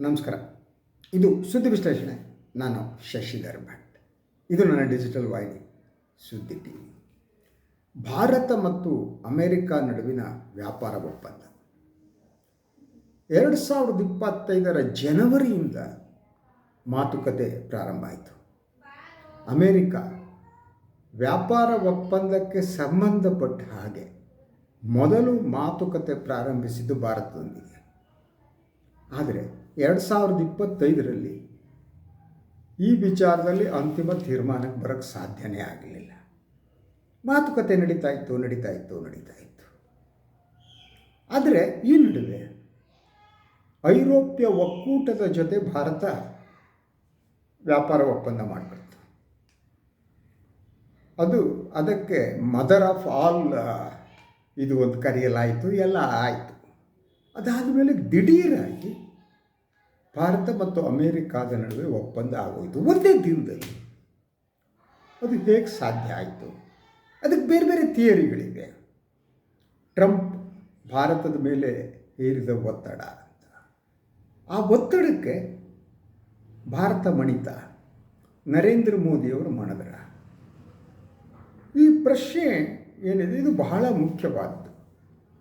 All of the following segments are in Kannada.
ನಮಸ್ಕಾರ. ಇದು ಸುದ್ದಿ ವಿಶ್ಲೇಷಣೆ. ನಾನು ಶಶಿಧರ್ ಭಟ್. ಇದು ನನ್ನ ಡಿಜಿಟಲ್ ವಾಹಿನಿ, ಸುದ್ದಿ ಟಿ ವಿ ಭಾರತ ಮತ್ತು ಅಮೆರಿಕ ನಡುವಿನ ವ್ಯಾಪಾರ ಒಪ್ಪಂದ. ಎರಡು ಸಾವಿರದ ಇಪ್ಪತ್ತೈದರ ಜನವರಿಯಿಂದ ಮಾತುಕತೆ ಪ್ರಾರಂಭ ಆಯಿತು. ಅಮೇರಿಕ ವ್ಯಾಪಾರ ಒಪ್ಪಂದಕ್ಕೆ ಸಂಬಂಧಪಟ್ಟ ಹಾಗೆ ಮೊದಲು ಮಾತುಕತೆ ಪ್ರಾರಂಭಿಸಿದ್ದು ಭಾರತದೊಂದಿಗೆ. ಆದರೆ ಎರಡು ಸಾವಿರದ ಇಪ್ಪತ್ತೈದರಲ್ಲಿ ಈ ವಿಚಾರದಲ್ಲಿ ಅಂತಿಮ ತೀರ್ಮಾನಕ್ಕೆ ಬರೋಕ್ಕೆ ಸಾಧ್ಯನೇ ಆಗಲಿಲ್ಲ. ಮಾತುಕತೆ ನಡೀತಾ ಇತ್ತು ನಡೀತಾ ಇತ್ತು ನಡೀತಾ ಇತ್ತು. ಆದರೆ ಈ ನಡುವೆ ಐರೋಪ್ಯ ಒಕ್ಕೂಟದ ಜೊತೆ ಭಾರತ ವ್ಯಾಪಾರ ಒಪ್ಪಂದ ಮಾಡಿಬಿಡ್ತು. ಅದು ಅದಕ್ಕೆ ಮದರ್ ಆಫ್ ಆಲ್ ಇದು ಒಂದು ಕರೆಯಲಾಯಿತು, ಎಲ್ಲ ಆಯಿತು. ಅದಾದ ಮೇಲೆ ದಿಢೀರಾಗಿ ಭಾರತ ಮತ್ತು ಅಮೇರಿಕಾದ ನಡುವೆ ಒಪ್ಪಂದ ಆಗೋಯಿತು. ಒಂದೇ ದಿನದಲ್ಲಿ. ಅದು ಹೇಗೆ ಸಾಧ್ಯ ಆಯಿತು? ಅದಕ್ಕೆ ಬೇರೆ ಬೇರೆ ಥಿಯರಿಗಳಿವೆ. ಟ್ರಂಪ್ ಭಾರತದ ಮೇಲೆ ಹೇರಿದ ಒತ್ತಡ ಅಂತ. ಆ ಒತ್ತಡಕ್ಕೆ ಭಾರತ ಮಣಿತ ನರೇಂದ್ರ ಮೋದಿಯವರು ಮಣದರ. ಈ ಪ್ರಶ್ನೆ ಏನಿದೆ, ಇದು ಬಹಳ ಮುಖ್ಯವಾದದ್ದು.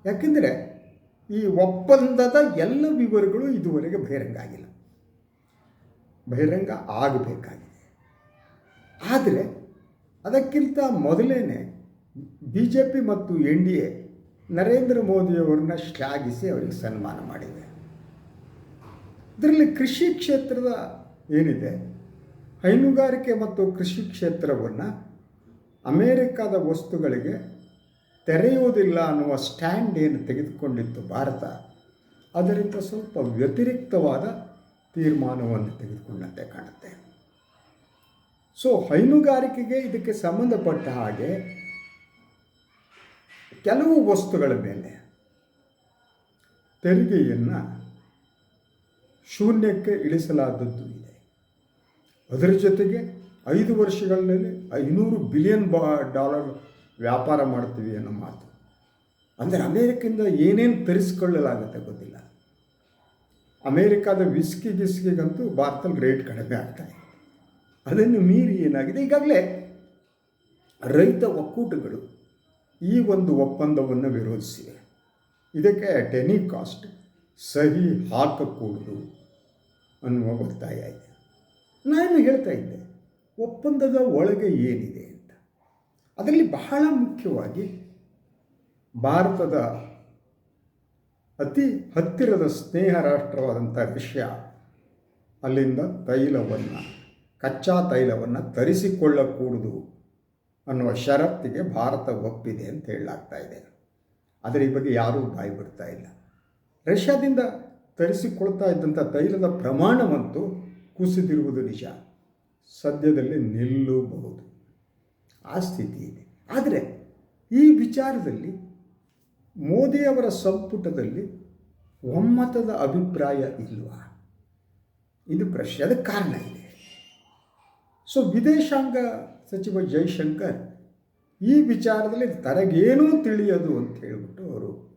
ಯಾಕೆಂದರೆ ಈ ಒಪ್ಪಂದದ ಎಲ್ಲ ವಿವರಗಳು ಇದುವರೆಗೆ ಬಹಿರಂಗ ಆಗಿಲ್ಲ ಬಹಿರಂಗ ಆಗಬೇಕಾಗಿದೆ. ಆದರೆ ಅದಕ್ಕಿಂತ ಮೊದಲೇ ಬಿ ಜೆ ಪಿ ಮತ್ತು ಎನ್ ಡಿ ಎ ನರೇಂದ್ರ ಮೋದಿಯವರನ್ನ ಶ್ಲಾಘಿಸಿ ಅವರಿಗೆ ಸನ್ಮಾನ ಮಾಡಿದೆ. ಇದರಲ್ಲಿ ಕೃಷಿ ಕ್ಷೇತ್ರದ ಏನಿದೆ? ಹೈನುಗಾರಿಕೆ ಮತ್ತು ಕೃಷಿ ಕ್ಷೇತ್ರವನ್ನು ಅಮೇರಿಕಾದ ವಸ್ತುಗಳಿಗೆ ತೆರೆಯುವುದಿಲ್ಲ ಅನ್ನುವ ಸ್ಟ್ಯಾಂಡ್ ಏನು ತೆಗೆದುಕೊಂಡಿತ್ತು ಭಾರತ, ಅದರಿಂದ ಸ್ವಲ್ಪ ವ್ಯತಿರಿಕ್ತವಾದ ತೀರ್ಮಾನವನ್ನು ತೆಗೆದುಕೊಂಡಂತೆ ಕಾಣುತ್ತೆ. ಸೊ ಹೈನುಗಾರಿಕೆಗೆ ಇದಕ್ಕೆ ಸಂಬಂಧಪಟ್ಟ ಹಾಗೆ ಕೆಲವು ವಸ್ತುಗಳ ಮೇಲೆ ತೆರಿಗೆಯನ್ನು ಶೂನ್ಯಕ್ಕೆ ಇಳಿಸಲಾದದ್ದು ಇದೆ. ಅದರ ಜೊತೆಗೆ ಐದು ವರ್ಷಗಳಲ್ಲಿ ಐನೂರು ಬಿಲಿಯನ್ ಬಾ ಡಾಲರ್ ವ್ಯಾಪಾರ ಮಾಡ್ತೀವಿ ಅನ್ನೋ ಮಾತು. ಅಂದರೆ ಅಮೇರಿಕಿಂದ ಏನೇನು ತರಿಸ್ಕೊಳ್ಳಲಾಗುತ್ತೆ ಗೊತ್ತಿಲ್ಲ. ಅಮೇರಿಕಾದ ವಿಸ್ಕಿ ಗಿಸ್ಕಿಗಂತೂ ಭಾರತದಲ್ಲಿ ರೇಟ್ ಕಡಿಮೆ ಆಗ್ತಾಯಿದೆ ಅದನ್ನು ಮೀರಿ ಏನಾಗಿದೆ? ಈಗಾಗಲೇ ರೈತ ಒಕ್ಕೂಟಗಳು ಈ ಒಂದು ಒಪ್ಪಂದವನ್ನು ವಿರೋಧಿಸಿವೆ. ಇದಕ್ಕೆ ಟೆನಿ ಕಾಸ್ಟ್ ಸಹಿ ಹಾಕಕೂಡದು ಅನ್ನುವ ಒತ್ತಾಯ ಇದೆ. ನಾನು ಹೇಳ್ತಾ ಇದ್ದೆ, ಒಪ್ಪಂದದ ಒಳಗೆ ಏನಿದೆ? ಅದರಲ್ಲಿ ಬಹಳ ಮುಖ್ಯವಾಗಿ ಭಾರತದ ಅತಿ ಹತ್ತಿರದ ಸ್ನೇಹ ರಾಷ್ಟ್ರವಾದಂಥ ರಷ್ಯಾ ಅಲ್ಲಿಂದ ತೈಲವನ್ನು, ಕಚ್ಚಾ ತೈಲವನ್ನು ತರಿಸಿಕೊಳ್ಳಕೂಡದು ಅನ್ನುವ ಷರತ್ತಿಗೆ ಭಾರತ ಒಪ್ಪಿದೆ ಅಂತ ಹೇಳಲಾಗ್ತಾ ಇದೆ. ಆದರೆ ಈ ಬಗ್ಗೆ ಯಾರೂ ಬಾಯಿ ಬಿಡ್ತಾ ಇಲ್ಲ. ರಷ್ಯಾದಿಂದ ತರಿಸಿಕೊಳ್ತಾ ಇದ್ದಂಥ ತೈಲದ ಪ್ರಮಾಣವಂತೂ ಕುಸಿದಿರುವುದು ನಿಜ. ಸದ್ಯದಲ್ಲಿ ನಿಲ್ಲಬಹುದು. ಆ ಸ್ಥಿತಿ ಇದೆ. ಆದರೆ ಈ ವಿಚಾರದಲ್ಲಿ ಮೋದಿಯವರ ಸಂಪುಟದಲ್ಲಿ ಒಮ್ಮತದ ಅಭಿಪ್ರಾಯ ಇಲ್ವಾ? ಇದು ಪ್ರಶ್ನೆ ಕಾರಣ ಇದೆ. ಸೊ ವಿದೇಶಾಂಗ ಸಚಿವ ಜೈಶಂಕರ್ ಈ ವಿಚಾರದಲ್ಲಿ ತನಗೇನೂ ತಿಳಿಯದು ಅಂತ ಹೇಳಿಬಿಟ್ಟು ಅವರು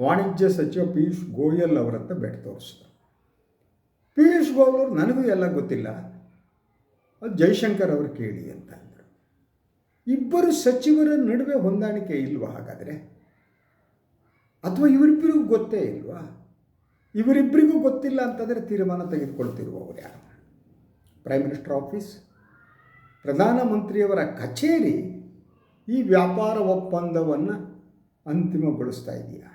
ವಾಣಿಜ್ಯ ಸಚಿವ ಪಿಯೂಷ್ ಗೋಯಲ್ ಅವರ ಹತ್ರ ಬೆಟ್ ತೋರಿಸಿದರು. ಪಿಯೂಷ್ ಗೋಯಲ್ ಅವರು ನನಗೂ ಎಲ್ಲ ಗೊತ್ತಿಲ್ಲ. ಅದು ಜೈಶಂಕರ್ ಅವರು ಕೇಳಿ ಅಂತ. ಇಬ್ಬರು ಸಚಿವರ ನಡುವೆ ಹೊಂದಾಣಿಕೆ ಇಲ್ವಾ ಹಾಗಾದರೆ? ಅಥವಾ ಇವರಿಬ್ಬರಿಗೂ ಗೊತ್ತೇ ಇಲ್ವಾ? ಇವರಿಬ್ಬರಿಗೂ ಗೊತ್ತಿಲ್ಲ ಅಂತಂದರೆ ತೀರ್ಮಾನ ತೆಗೆದುಕೊಳ್ತಿರುವವರು ಯಾರು? ಪ್ರೈಮ್ ಮಿನಿಸ್ಟರ್ ಆಫೀಸ್ ಪ್ರಧಾನಮಂತ್ರಿಯವರ ಕಚೇರಿ ಈ ವ್ಯಾಪಾರ ಒಪ್ಪಂದವನ್ನು ಅಂತಿಮಗೊಳಿಸ್ತಾ ಇದೆಯಾ?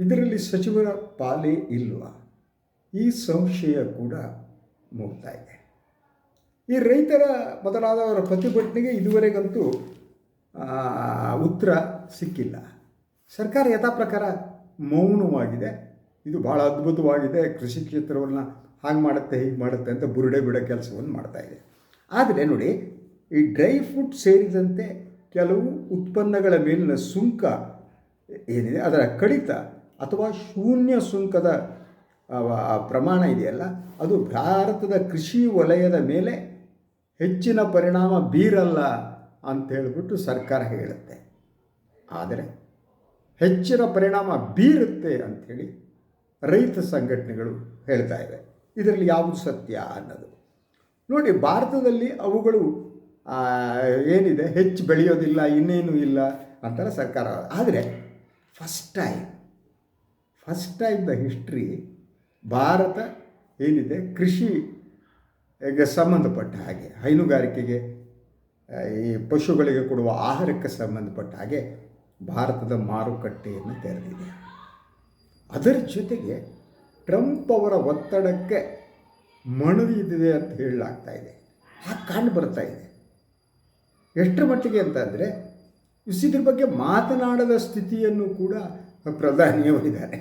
ಇದರಲ್ಲಿ ಸಚಿವರ ಪಾಲೇ ಇಲ್ವಾ? ಈ ಸಂಶಯ ಕೂಡ ಮೂಡ್ತಾ ಇದೆ. ಈ ರೈತರ ಮೊದಲಾದವರ ಪ್ರತಿಭಟನೆಗೆ ಇದುವರೆಗಂತೂ ಉತ್ತರ ಸಿಕ್ಕಿಲ್ಲ. ಸರ್ಕಾರ ಯಥಾ ಪ್ರಕಾರ ಮೌನವಾಗಿದೆ. ಇದು ಭಾಳ ಅದ್ಭುತವಾಗಿದೆ. ಕೃಷಿ ಕ್ಷೇತ್ರವನ್ನು ಹಾಗೆ ಮಾಡುತ್ತೆ, ಹೀಗೆ ಮಾಡುತ್ತೆ ಅಂತ ಬುರುಡೆ ಬಿಡೋ ಕೆಲಸವನ್ನು ಮಾಡ್ತಾ ಇದೆ. ಆದರೆ ನೋಡಿ, ಈ ಡ್ರೈ ಫ್ರೂಟ್ ಸೇರಿದಂತೆ ಕೆಲವು ಉತ್ಪನ್ನಗಳ ಮೇಲಿನ ಸುಂಕ ಏನಿದೆ, ಅದರ ಕಡಿತ ಅಥವಾ ಶೂನ್ಯ ಸುಂಕದ ಪ್ರಮಾಣ ಇದೆಯಲ್ಲ, ಅದು ಭಾರತದ ಕೃಷಿ ವಲಯದ ಮೇಲೆ ಹೆಚ್ಚಿನ ಪರಿಣಾಮ ಬೀರಲ್ಲ ಅಂತ ಹೇಳಿಬಿಟ್ಟು ಸರ್ಕಾರ ಹೇಳುತ್ತೆ. ಆದರೆ ಹೆಚ್ಚಿನ ಪರಿಣಾಮ ಬೀರುತ್ತೆ ಅಂಥೇಳಿ ರೈತ ಸಂಘಟನೆಗಳು ಹೇಳ್ತಾ ಇವೆ. ಇದರಲ್ಲಿ ಯಾವುದು ಸತ್ಯ ಅನ್ನೋದು. ನೋಡಿ, ಭಾರತದಲ್ಲಿ ಅವುಗಳು ಏನಿದೆ? ಹೆಚ್ಚು ಬೆಳೆಯೋದಿಲ್ಲ, ಇನ್ನೇನು ಇಲ್ಲ ಅಂತಾರೆ ಸರ್ಕಾರ ಆದರೆ first time first time the history Bharata ಏನಿದೆ? ಕೃಷಿಗೆ ಸಂಬಂಧಪಟ್ಟ ಹಾಗೆ, ಹೈನುಗಾರಿಕೆಗೆ ಈ ಪಶುಗಳಿಗೆ ಕೊಡುವ ಆಹಾರಕ್ಕೆ ಸಂಬಂಧಪಟ್ಟ ಹಾಗೆ ಭಾರತದ ಮಾರುಕಟ್ಟೆಯನ್ನು ತೆರೆದಿದೆ. ಅದರ ಜೊತೆಗೆ ಟ್ರಂಪ್ ಅವರ ಒತ್ತಡಕ್ಕೆ ಮಣಿದಿದೆ ಅಂತ ಹೇಳಲಾಗ್ತಾ ಇದೆ. ಹಾಗೆ ಕಂಡು ಬರ್ತಾ ಇದೆ. ಎಷ್ಟರ ಮಟ್ಟಿಗೆ ಅಂತಂದರೆ ಇದ್ರ ಬಗ್ಗೆ ಮಾತನಾಡದ ಸ್ಥಿತಿಯನ್ನು ಕೂಡ ಪ್ರಧಾನಿಯವರಿದ್ದಾರೆ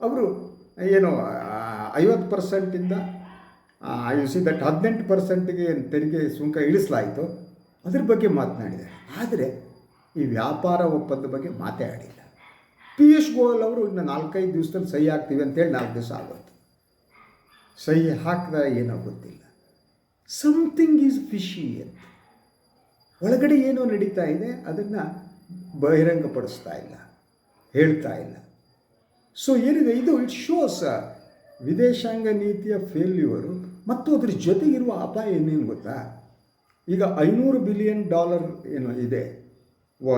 ಅವರು ಏನು ಐವತ್ತು ಪರ್ಸೆಂಟಿಂದ ಯು ಸಿ ದಟ್ ಹದಿನೆಂಟು ಪರ್ಸೆಂಟಿಗೆ ತೆರಿಗೆ ಸುಂಕ ಇಳಿಸಲಾಯಿತು. ಅದ್ರ ಬಗ್ಗೆ ಮಾತನಾಡಿದೆ. ಆದರೆ ಈ ವ್ಯಾಪಾರ ಒಪ್ಪಂದ ಬಗ್ಗೆ ಮಾತೇ ಆಡಿಲ್ಲ. ಪಿಯೂಷ್ ಗೋಯಲ್ ಅವರು ಇನ್ನು ನಾಲ್ಕೈದು ದಿವಸದಲ್ಲಿ ಸಹಿ ಹಾಕ್ತೀವಿ ಅಂತೇಳಿ ನಾಲ್ಕು ದಿವಸ ಆಗೋಯ್ತು. ಸಹಿ ಹಾಕಿದ ಏನೋ ಗೊತ್ತಿಲ್ಲ. ಸಮಥಿಂಗ್ ಈಸ್ ಫಿಶಿ ಅಂತ. ಒಳಗಡೆ ಏನೋ ನಡೀತಾ ಇದೆ, ಅದನ್ನು ಬಹಿರಂಗಪಡಿಸ್ತಾ ಇಲ್ಲ, ಹೇಳ್ತಾ ಇಲ್ಲ. ಸೊ ಏನಿದೆ, ಇದು ಇಟ್ ಶೋಸ್ ವಿದೇಶಾಂಗ ನೀತಿಯ ಫೇಲ್ಯೂರು ಮತ್ತು ಅದ್ರ ಜೊತೆಗಿರುವ ಅಪಾಯ ಏನೇನು ಗೊತ್ತಾ? ಈಗ ಐನೂರು ಬಿಲಿಯನ್ ಡಾಲರ್ ಏನು ಇದೆ.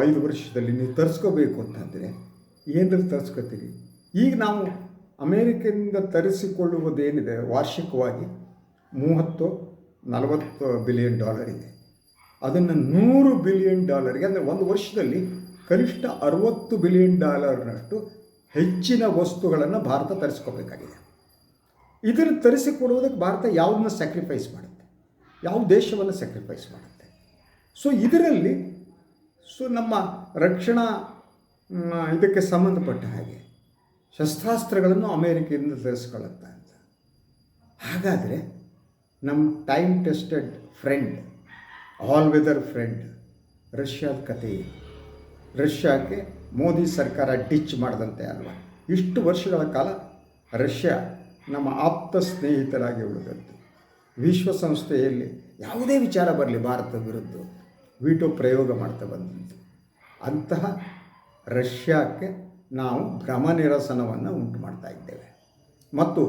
ಐದು ವರ್ಷದಲ್ಲಿ ನೀವು ತರಿಸ್ಕೋಬೇಕು ಅಂತಂದರೆ ಏನರಲ್ಲಿ ತರಿಸ್ಕೋತೀರಿ? ಈಗ ನಾವು ಅಮೇರಿಕದಿಂದ ತರಿಸಿಕೊಳ್ಳುವುದೇನಿದೆ ವಾರ್ಷಿಕವಾಗಿ? ಮೂವತ್ತು, ನಲವತ್ತು ಬಿಲಿಯನ್ ಡಾಲರ್ ಇದೆ. ಅದನ್ನು ನೂರು ಬಿಲಿಯನ್ ಡಾಲರ್ಗೆ, ಅಂದರೆ ಒಂದು ವರ್ಷದಲ್ಲಿ ಕನಿಷ್ಠ ಅರುವತ್ತು ಬಿಲಿಯನ್ ಡಾಲರ್ನಷ್ಟು ಹೆಚ್ಚಿನ ವಸ್ತುಗಳನ್ನು ಭಾರತ ತರಿಸ್ಕೋಬೇಕಾಗಿದೆ. ಇದನ್ನು ತರಿಸಿಕೊಡುವುದಕ್ಕೆ ಭಾರತ ಯಾವುದನ್ನ ಸ್ಯಾಕ್ರಿಫೈಸ್ ಮಾಡುತ್ತೆ? ಯಾವ ದೇಶವನ್ನು ಸ್ಯಾಕ್ರಿಫೈಸ್ ಮಾಡುತ್ತೆ? ಸೊ ಇದರಲ್ಲಿ ಸೊ ನಮ್ಮ ರಕ್ಷಣಾ ಇದಕ್ಕೆ ಸಂಬಂಧಪಟ್ಟ ಹಾಗೆ ಶಸ್ತ್ರಾಸ್ತ್ರಗಳನ್ನು ಅಮೇರಿಕೆಯಿಂದ ತರಿಸ್ಕೊಳ್ಳುತ್ತೆ ಅಂತ. ಹಾಗಾದರೆ ನಮ್ಮ time tested friend all weather friend ರಷ್ಯಾದ ಕತೆ ರಷ್ಯಾಕ್ಕೆ ಮೋದಿ ಸರ್ಕಾರ ಡಿಚ್ ಮಾಡಿದಂತೆ ಅಲ್ವಾ? ಇಷ್ಟು ವರ್ಷಗಳ ಕಾಲ ರಷ್ಯಾ ನಮ್ಮ ಆಪ್ತ ಸ್ನೇಹಿತರಾಗಿ ಉಳಿದದ್ದು. ವಿಶ್ವಸಂಸ್ಥೆಯಲ್ಲಿ ಯಾವುದೇ ವಿಚಾರ ಬರಲಿ ಭಾರತದ ವಿರುದ್ಧ ವಿಟೋ ಪ್ರಯೋಗ ಮಾಡ್ತಾ ಬಂದಿದ್ದು. ಅಂತಹ ರಷ್ಯಾಕ್ಕೆ ನಾವು ಭ್ರಮ ನಿರಸನವನ್ನು ಉಂಟು ಮಾಡ್ತಾ ಇದ್ದೇವೆ. ಮತ್ತು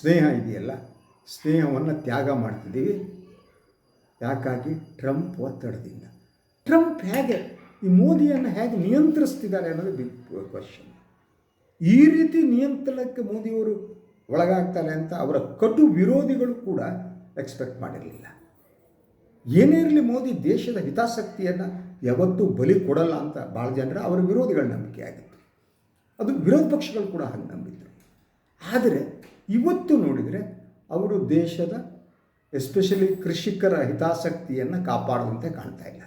ಸ್ನೇಹ ಇದೆಯಲ್ಲ, ಸ್ನೇಹವನ್ನು ತ್ಯಾಗ ಮಾಡ್ತಿದ್ದೀವಿ. ಯಾಕಾಗಿ? ಟ್ರಂಪ್ ಒತ್ತಡದಿಂದ. ಟ್ರಂಪ್ ಹೇಗೆ ಈ ಮೋದಿಯನ್ನು ಹೇಗೆ ನಿಯಂತ್ರಿಸ್ತಿದ್ದಾರೆ ಅನ್ನೋದು ಬಿಗ್ ಕ್ವಶನ್ ಈ ರೀತಿ ನಿಯಂತ್ರಣಕ್ಕೆ ಮೋದಿಯವರು ಒಳಗಾಗ್ತಾರೆ ಅಂತ ಅವರ ಕಟು ವಿರೋಧಿಗಳು ಕೂಡ ಎಕ್ಸ್ಪೆಕ್ಟ್ ಮಾಡಿರಲಿಲ್ಲ. ಏನೇ ಇರಲಿ ಮೋದಿ ದೇಶದ ಹಿತಾಸಕ್ತಿಯನ್ನು ಯಾವತ್ತೂ ಬಲಿ ಕೊಡಲ್ಲ ಅಂತ ಭಾಳ ಜನರ ಅವರ ವಿರೋಧಿಗಳ ನಂಬಿಕೆ ಆಗಿತ್ತು. ಅದು ವಿರೋಧ ಪಕ್ಷಗಳು ಕೂಡ ಹಾಗೆ ನಂಬಿದ್ರು. ಆದರೆ ಇವತ್ತು ನೋಡಿದರೆ ಅವರು ದೇಶದ ಎಸ್ಪೆಷಲಿ ಕೃಷಿಕರ ಹಿತಾಸಕ್ತಿಯನ್ನು ಕಾಪಾಡುವಂತೆ ಕಾಣ್ತಾ ಇಲ್ಲ.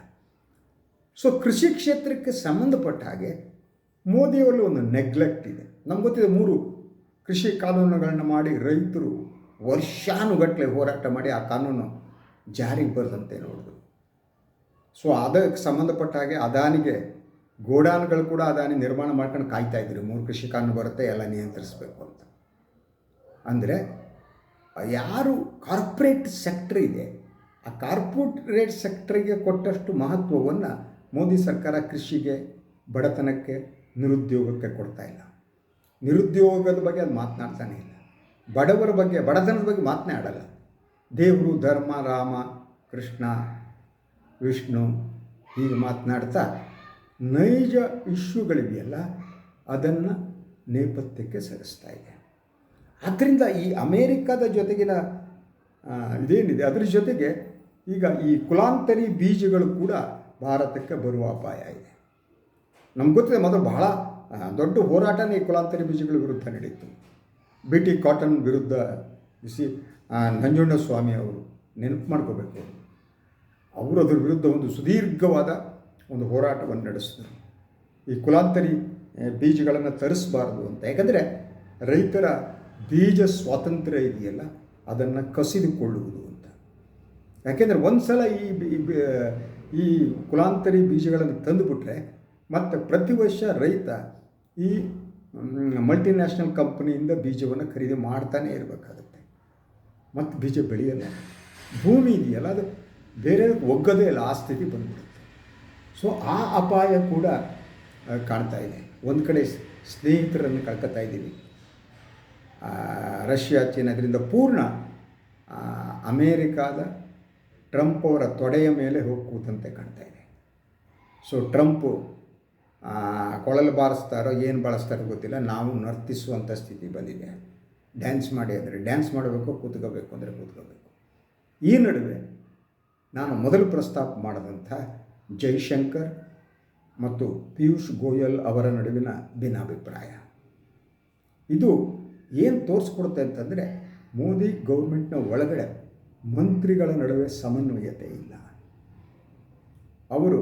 ಸೊ ಕೃಷಿ ಕ್ಷೇತ್ರಕ್ಕೆ ಸಂಬಂಧಪಟ್ಟ ಹಾಗೆ ಮೋದಿಯವರಲ್ಲಿ ಒಂದು ನೆಗ್ಲೆಕ್ಟ್ ಇದೆ. ನಮ್ಗೆ ಗೊತ್ತಿದೆ ಮೂರು ಕೃಷಿ ಕಾನೂನುಗಳನ್ನು ಮಾಡಿ ರೈತರು ವರ್ಷಾನುಗಟ್ಟಲೆ ಹೋರಾಟ ಮಾಡಿ ಆ ಕಾನೂನು ಜಾರಿಗೆ ಬರದಂತೆ ನೋಡಿದ್ರು ಸೊ ಅದಕ್ಕೆ ಸಂಬಂಧಪಟ್ಟ ಹಾಗೆ ಅದಾನಿಗೆ ಗೋಡಾನ್ಗಳು ಕೂಡ ಅದಾನಿ ನಿರ್ಮಾಣ ಮಾಡ್ಕೊಂಡು ಕಾಯ್ತಾ ಇದ್ರು. ಮೂರು ಕೃಷಿ ಕಾನೂನು ಬರುತ್ತೆ, ಎಲ್ಲ ನಿಯಂತ್ರಿಸಬೇಕು ಅಂತ. ಅಂದರೆ, ಯಾರು ಕಾರ್ಪೊರೇಟ್ ಸೆಕ್ಟರ್ ಇದೆ, ಆ ಕಾರ್ಪೊರೇಟ್ ಸೆಕ್ಟ್ರಿಗೆ ಕೊಟ್ಟಷ್ಟು ಮಹತ್ವವನ್ನು ಮೋದಿ ಸರ್ಕಾರ ಕೃಷಿಗೆ, ಬಡತನಕ್ಕೆ, ನಿರುದ್ಯೋಗಕ್ಕೆ ಕೊಡ್ತಾ ಇಲ್ಲ. ನಿರುದ್ಯೋಗದ ಬಗ್ಗೆ ಅದು ಮಾತನಾಡ್ತಾನೆ ಇಲ್ಲ. ಬಡವರ ಬಗ್ಗೆ, ಬಡತನದ ಬಗ್ಗೆ ಮಾತನೇ ಆಡಲ್ಲ. ದೇವರು, ಧರ್ಮ, ರಾಮ, ಕೃಷ್ಣ, ವಿಷ್ಣು ಹೀಗೆ ಮಾತನಾಡ್ತಾ ನೈಜ ಇಶ್ಯೂಗಳಿದೆಯಲ್ಲ ಅದನ್ನು ನೇಪಥ್ಯಕ್ಕೆ ಸರಿಸ್ತಾ ಇದೆ. ಆದ್ದರಿಂದ ಈ ಅಮೇರಿಕಾದ ಜೊತೆಗಿನ ಇದೇನಿದೆ, ಅದರ ಜೊತೆಗೆ ಈಗ ಈ ಕುಲಾಂತರಿ ಬೀಜಗಳು ಕೂಡ ಭಾರತಕ್ಕೆ ಬರುವ ಅಪಾಯ ಇದೆ. ನಮ್ಗೆ ಗೊತ್ತಿದೆ, ಮೊದಲು ಬಹಳ ದೊಡ್ಡ ಹೋರಾಟನೇ ಈ ಕುಲಾಂತರಿ ಬೀಜಗಳ ವಿರುದ್ಧ ನಡೀತು. ಬಿ ಟಿ ಕಾಟನ್ ವಿರುದ್ಧ ಸಿ ನಂಜುಂಡಸ್ವಾಮಿ ಅವರು ನೆನಪು ಮಾಡ್ಕೋಬೇಕು. ಅವರು ಅದರ ವಿರುದ್ಧ ಒಂದು ಸುದೀರ್ಘವಾದ ಒಂದು ಹೋರಾಟವನ್ನು ನಡೆಸಿದರು. ಈ ಕುಲಾಂತರಿ ಬೀಜಗಳನ್ನು ತರಿಸಬಾರ್ದು ಅಂತ. ಯಾಕಂದರೆ ರೈತರ ಬೀಜ ಸ್ವಾತಂತ್ರ್ಯ ಇದೆಯಲ್ಲ, ಅದನ್ನು ಕಸಿದುಕೊಳ್ಳುವುದು ಅಂತ. ಯಾಕೆಂದರೆ ಒಂದು ಸಲ ಈ ಈ ಕುಲಾಂತರಿ ಬೀಜಗಳನ್ನು ತಂದುಬಿಟ್ರೆ ಮತ್ತು ಪ್ರತಿ ವರ್ಷ ರೈತ ಈ ಮಲ್ಟಿನ್ಯಾಷನಲ್ ಕಂಪ್ನಿಯಿಂದ ಬೀಜವನ್ನು ಖರೀದಿ ಮಾಡ್ತಾನೆ ಇರಬೇಕಾಗುತ್ತೆ. ಮತ್ತು ಬೀಜ ಬೆಳೆಯಲ್ಲ. ಭೂಮಿ ಇದೆಯಲ್ಲ, ಅದು ಬೇರೆ ಒಗ್ಗದೇ ಇಲ್ಲ ಆ ಸ್ಥಿತಿ ಬಂದ್ಬಿಡುತ್ತೆ. ಸೊ ಆ ಅಪಾಯ ಕೂಡ ಕಾಣ್ತಾ ಇದೆ. ಒಂದು ಕಡೆ ಸ್ನೇಹಿತರನ್ನು ಕಳ್ಕೊತಾ ಇದ್ದೀವಿ. ರಷ್ಯಾ, ಚೀನಾದ್ರಿಂದ ಪೂರ್ಣ ಅಮೇರಿಕಾದ ಟ್ರಂಪ್ ಅವರ ತೊಡೆಯ ಮೇಲೆ ಹೋಗಿ ಕೂತಂತೆ ಕಾಣ್ತಾ ಇದೆ. ಸೊ ಟ್ರಂಪು ಕೊಳಲು ಬಾರಿಸ್ತಾರೋ ಏನು ಬಳಸ್ತಾರೋ ಗೊತ್ತಿಲ್ಲ. ನಾವು ನರ್ತಿಸುವಂಥ ಸ್ಥಿತಿ ಬಂದಿದೆ. ಡ್ಯಾನ್ಸ್ ಮಾಡಿ ಅಂದರೆ ಡ್ಯಾನ್ಸ್ ಮಾಡಬೇಕು, ಕೂತ್ಕೋಬೇಕು ಅಂದರೆ ಕೂತ್ಕೋಬೇಕು. ಈ ನಡುವೆ ನಾನು ಮೊದಲು ಪ್ರಸ್ತಾಪ ಮಾಡಿದಂಥ ಜೈಶಂಕರ್ ಮತ್ತು ಪಿಯೂಷ್ ಗೋಯಲ್ ಅವರ ನಡುವಿನ ಭಿನ್ನಾಭಿಪ್ರಾಯ. ಇದು ಏನು ತೋರಿಸ್ಕೊಡುತ್ತೆ ಅಂತಂದರೆ ಮೋದಿ ಗೌರ್ಮೆಂಟ್ನ ಒಳಗಡೆ ಮಂತ್ರಿಗಳ ನಡುವೆ ಸಮನ್ವಯತೆ ಇಲ್ಲ. ಅವರು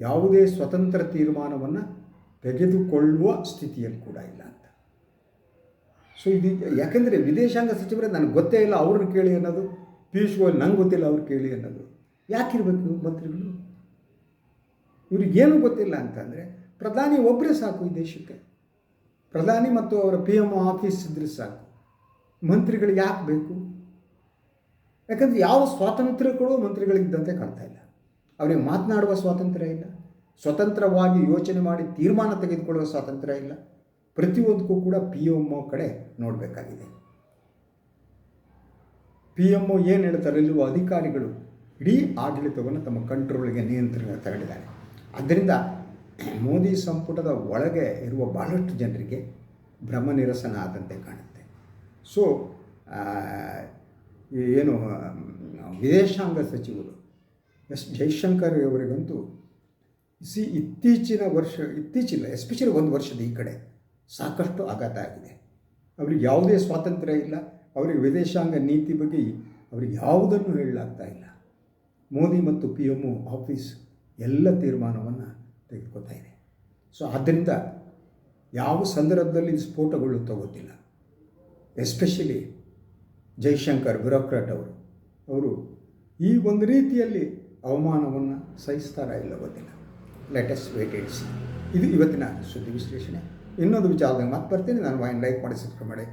ಯಾವುದೇ ಸ್ವತಂತ್ರ ತೀರ್ಮಾನವನ್ನು ತೆಗೆದುಕೊಳ್ಳುವ ಸ್ಥಿತಿಯಲ್ಲಿ ಕೂಡ ಇಲ್ಲ ಅಂತ. ಸೊ ಇದು ಯಾಕೆಂದರೆ ವಿದೇಶಾಂಗ ಸಚಿವರೇ ನನಗೆ ಗೊತ್ತೇ ಇಲ್ಲ ಅವ್ರನ್ನ ಕೇಳಿ ಅನ್ನೋದು ಪಿಯೂಷ್ ಗೋಯಲ್ ನಂಗೆ ಗೊತ್ತಿಲ್ಲ ಅವ್ರು ಕೇಳಿ ಅನ್ನೋದು. ಯಾಕಿರಬೇಕು ಮಂತ್ರಿಗಳು? ಇವ್ರಿಗೇನು ಗೊತ್ತಿಲ್ಲ ಅಂತಂದರೆ, ಪ್ರಧಾನಿ ಒಬ್ಬರೇ ಸಾಕು ಈ ದೇಶಕ್ಕೆ. ಪ್ರಧಾನಿ ಮತ್ತು ಅವರ ಪಿ ಎಂ ಆಫೀಸ್ ಇದ್ರೆ ಸಾಕು. ಮಂತ್ರಿಗಳು ಯಾಕೆ ಬೇಕು? ಯಾಕಂದರೆ ಯಾವ ಸ್ವಾತಂತ್ರ್ಯಗಳು ಮಂತ್ರಿಗಳಿದ್ದಂತೆ ಕಾಣ್ತಾ ಇಲ್ಲ. ಅವರಿಗೆ ಮಾತನಾಡುವ ಸ್ವಾತಂತ್ರ್ಯ ಇಲ್ಲ. ಸ್ವತಂತ್ರವಾಗಿ ಯೋಚನೆ ಮಾಡಿ ತೀರ್ಮಾನ ತೆಗೆದುಕೊಳ್ಳುವ ಸ್ವಾತಂತ್ರ್ಯ ಇಲ್ಲ. ಪ್ರತಿಯೊಂದಕ್ಕೂ ಕೂಡ ಪಿ ಎಂ ಒ ಕಡೆ ನೋಡಬೇಕಾಗಿದೆ. ಪಿ ಎಂ ಒ ಏನು ಹೇಳ್ತಾರೆ? ಇಲ್ಲಿರುವ ಅಧಿಕಾರಿಗಳು ಇಡೀ ಆಡಳಿತವನ್ನು ತಮ್ಮ ಕಂಟ್ರೋಲ್ಗೆ ನಿಯಂತ್ರಣ ತಗೊಂಡಿದ್ದಾರೆ ಆದ್ದರಿಂದ ಮೋದಿ ಸಂಪುಟದ ಒಳಗೆ ಇರುವ ಭಾಳಷ್ಟು ಜನರಿಗೆ ಭ್ರಮ ನಿರಸನ ಆದಂತೆ ಕಾಣುತ್ತೆ. ಸೊ ಏನು, ವಿದೇಶಾಂಗ ಸಚಿವರು ಎಸ್ ಜೈಶಂಕರ್ ಅವರಿಗಂತೂ ಸಿ ಇತ್ತೀಚಿನ ವರ್ಷ, ಇತ್ತೀಚಿನ ಎಸ್ಪೆಷಲಿ ಒಂದು ವರ್ಷದ ಈ ಕಡೆ ಸಾಕಷ್ಟು ಆಘಾತ ಆಗಿದೆ. ಅವರಿಗೆ ಯಾವುದೇ ಸ್ವಾತಂತ್ರ್ಯ ಇಲ್ಲ, ಅವರಿಗೆ ವಿದೇಶಾಂಗ ನೀತಿ ಬಗ್ಗೆ ಅವರಿಗೆ ಯಾವುದನ್ನು ಹೇಳಲಾಗ್ತಾ ಇಲ್ಲ. ಮೋದಿ ಮತ್ತು ಪಿ ಎಂ ಆಫೀಸ್ ಎಲ್ಲ ತೀರ್ಮಾನವನ್ನು ತೆಗೆದುಕೊತಾ ಇದೆ. ಸೊ ಆದ್ದರಿಂದ ಯಾವ ಸಂದರ್ಭದಲ್ಲಿ ಸ್ಫೋಟಗೊಳ್ಳುತ್ತೋ ಗೊತ್ತಿಲ್ಲ ಎಸ್ಪೆಷಲಿ ಜೈಶಂಕರ್ ಬ್ಯೂರೋಕ್ರಾಟ್ ಅವರು. ಅವರು ಈ ಒಂದು ರೀತಿಯಲ್ಲಿ ಅವಮಾನವನ್ನು ಸಹಿಸ್ತಾರ ಇಲ್ಲ ಗೊತ್ತಿಲ್ಲ. ಲೇಟೆಸ್ಟ್ ವೇಟ್ ಸಿ ಇದು ಇವತ್ತಿನ ಸುದ್ದಿ ವಿಶ್ಲೇಷಣೆ. ಇನ್ನೊಂದು ವಿಚಾರದಾಗ ಮತ್ತೆ ಬರ್ತೀನಿ. ನಾನು ವಾಯಿನ್ ಲೈಕ್ ಮಾಡಿ ಸಬ್ಸ್ಕ್ರೈಬ್ ಮಾಡಿ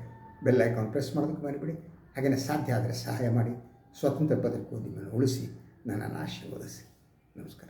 ಬೆಲ್ ಐಕಾನ್ ಪ್ರೆಸ್ ಮಾಡೋದಕ್ಕೆ ಮರಿಬೇಡಿ. ಹಾಗೆಯೇ ಸಾಧ್ಯ ಆದರೆ ಸಹಾಯ ಮಾಡಿ. ಸ್ವತಂತ್ರ ಪದಕೋದ್ಯಮವನ್ನು ಉಳಿಸಿ. ನನ್ನನ್ನು ಆಶೀರ್ವದಿಸಿ ನಮಸ್ಕಾರ.